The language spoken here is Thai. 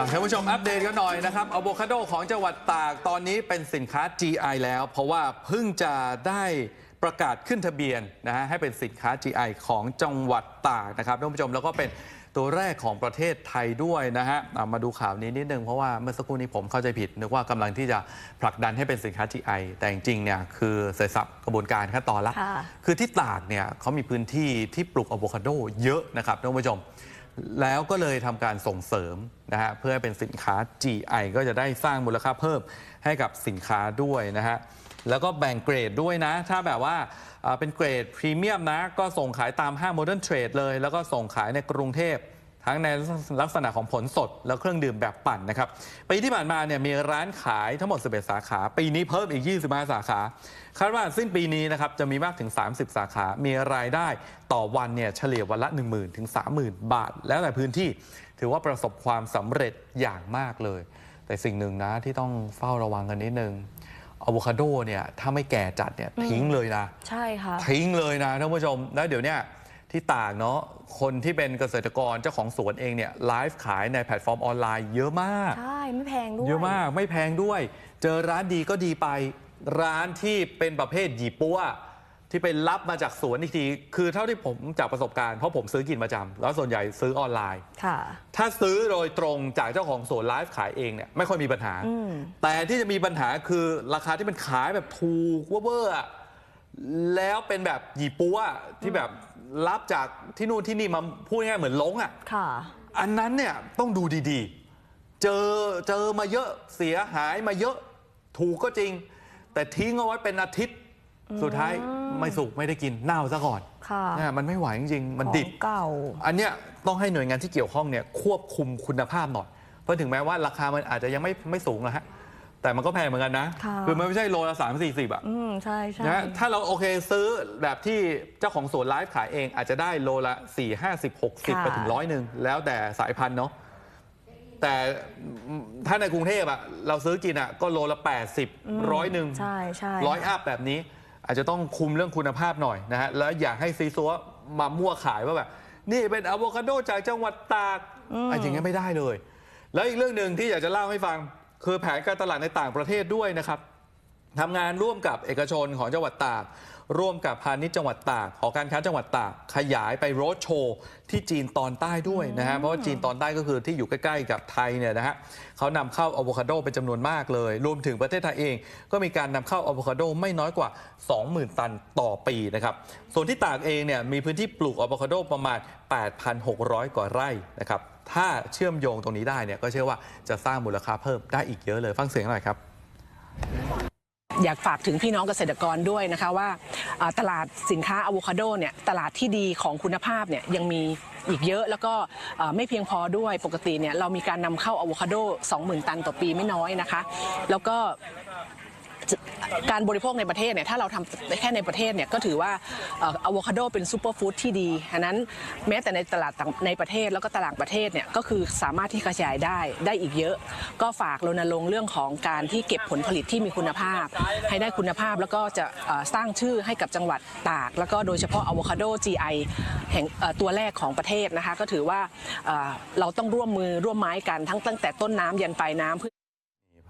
อะท่านผู้ชมอัปเดตกันหน่อยนะครับอะโวคาโดของจังหวัดตากตอนนี้เป็นสินค้า GI แล้ว เพราะว่าเพิ่งจะได้ประกาศขึ้นทะเบียนนะฮะให้เป็นสินค้า GI ของจังหวัดตากนะครับท่านผู้ชมแล้วก็เป็นตัวแรกของประเทศไทยด้วยนะฮะอะมาดูข่าวนี้นิดนึงเพราะว่าเมื่อสักครู่นี้ผมเข้าใจผิด นึกว่ากำลังที่จะผลักดันให้เป็นสินค้า GI แต่จริงๆเนี่ยคือเสร็จสับกระบวนการขั้นตอนละค่ะคือที่ตากเนี่ยเขามีพื้นที่ที่ปลูกอะโวคาโดเยอะนะครับท่านผู้ชม แล้วก็เลยทำการส่งเสริมนะฮะเพื่อให้เป็นสินค้า GI ก็จะได้สร้างมูลค่าเพิ่มให้กับสินค้าด้วยนะฮะแล้วก็แบ่งเกรดด้วยนะ ถ้าแบบว่าอ่าเป็นเกรดพรีเมียมนะ ก็ส่งขายตามห้างโมเดิร์นเทรดเลย แล้วก็ส่งขายในกรุงเทพ ทั้งในลักษณะของผลสดและเครื่องดื่มแบบปั่นนะครับปีที่ผ่านมาเนี่ยมีร้านขายทั้งหมด 11 สาขา ปีนี้เพิ่มอีก 25 สาขาคาดว่าสิ้นปีนี้นะครับจะมีมากถึง 30 สาขา มีรายได้ต่อวันเนี่ยเฉลี่ยวันละ 10,000ถึง30,000 บาท แล้วแต่พื้นที่ถือว่าประสบความสำเร็จอย่างมากเลย แต่สิ่งหนึ่งนะที่ต้องเฝ้าระวังกันนิดนึงอะโวคาโดเนี่ยถ้าไม่แก่จัดเนี่ยทิ้งเลยนะ ใช่ค่ะ ทิ้งเลยนะท่านผู้ชม แล้วเดี๋ยวเนี้ยที่ตากเนาะ คนที่เป็นเกษตรกรเจ้าของสวนเองเนี่ยไลฟ์ขายในแพลตฟอร์มออนไลน์เยอะมาก ใช่ ไม่แพงด้วย เยอะมากไม่แพงด้วย เจอร้านดีก็ดีไป ร้านที่เป็นประเภทหยีปัวที่ไปรับมาจากสวนอีกที คือเท่าที่ผมจากประสบการณ์เพราะผมซื้อกินประจำแล้วส่วนใหญ่ซื้อออนไลน์ค่ะ ถ้าซื้อโดยตรงจากเจ้าของสวนไลฟ์ขายเองเนี่ยไม่ค่อยมีปัญหาอืมแต่ที่จะมีปัญหาคือราคาที่มันขายแบบถูกเวอร์ๆอะ แล้วเป็นแบบหยีปัวที่แบบรับจากที่นู่นที่นี่มาพูดง่ายๆเหมือนลงอะค่ะ อันนั้นเนี่ยต้องดูดีๆ เจอเจอมาเยอะเสียหายมาเยอะถูกก็จริง แต่ทิ้งเอาไว้เป็นอาทิตย์ สุดท้ายไม่สุกไม่ได้กินเน่าซะก่อนค่ะเนี่ยมันไม่ไหวจริงๆ มันดิบของเก่า อันเนี้ยต้องให้หน่วยงานที่เกี่ยวข้องเนี่ยควบคุมคุณภาพหน่อยเพราะถึงแม้ว่าราคามันอาจจะยังไม่ไม่สูงนะฮะ แต่มันก็แพงเหมือนกันนะค่ะ อมันไม่ใช่โลละสามสี่สิบอะอืมใช่ใช่ นะถ้าเราโอเคซื้อแบบที่เจ้าของสวนไลฟ์ขายเองอาจจะได้โลละ4 50 60ไปถึงร้อยหนึ่งแล้วแต่สายพันธุ์เนาะแต่ถ้าในกรุงเทพอะเราซื้อกินอะก็โลละ80ร้อยหนึ่ง ใช่ใช่ ร้อยอัพแบบนี้อาจจะต้องคุมเรื่องคุณภาพหน่อยนะฮะ แล้วอย่าให้ซีซัวมามั่วขายว่าแบบ นี่เป็นอะโวคาโดจากจังหวัดตากอะอย่างงี้นไม่ได้เลย แล้วอีกเรื่องหนึ่งที่อยากจะเล่าให้ฟัง คือแผนการตลาดในต่างประเทศด้วยนะครับทำงานร่วมกับเอกชนของจังหวัดตาก ร่วมกับพาณิชย์จังหวัดตาก หอการค้าจังหวัดตาก ขยายไปโรดโชว์ที่จีนตอนใต้ด้วยนะฮะ เพราะว่าจีนตอนใต้ก็คือที่อยู่ใกล้ๆกับไทยเนี่ยนะฮะเขานำเข้าอะโวคาโดเป็นจำนวนมากเลย รวมถึงประเทศไทยเอง ก็มีการนำเข้าอะโวคาโดไม่น้อยกว่า 20,000 ตันต่อปีนะครับ ส่วนที่ตากเองเนี่ยมีพื้นที่ปลูกอะโวคาโดประมาณ 8,600 กว่าไร่นะครับ ถ้าเชื่อมโยงตรงนี้ได้เนี่ยก็เชื่อว่าจะสร้างมูลค่าเพิ่มได้อีกเยอะเลยฟังเสียงหน่อยครับอยากฝากถึงพี่น้องเกษตรกรด้วยนะคะว่าตลาดสินค้าอะโวคาโดเนี่ยตลาดที่ดีของคุณภาพเนี่ยยังมีอีกเยอะแล้วก็ไม่เพียงพอด้วยปกติเนี่ยเรามีการนำเข้าอะโวคาโด 20,000 ตันต่อปีไม่น้อยนะคะ แล้วก็ การบริโภคในประเทศเนี่ยถ้าเราทำแค่ในประเทศเนี่ยก็ถือว่าอะโวคาโดเป็นซูเปอร์ฟู้ดที่ดีฉะนั้นแม้แต่ในตลาดในประเทศแล้วก็ตลาดประเทศเนี่ยก็คือสามารถที่กระจายได้ได้อีกเยอะ ก็ฝากรณรงค์เรื่องของการที่เก็บผลผลิตที่มีคุณภาพ ให้ได้คุณภาพแล้วก็จะสร้างชื่อให้กับจังหวัดตาก แล้วก็โดยเฉพาะอะโวคาโด GI แห่งเอ่อตัวแรกของประเทศนะคะก็ถือว่าเราต้องร่วมมือร่วมไม้กันทั้งตั้งแต่ต้นน้ำยันปลายน้ำ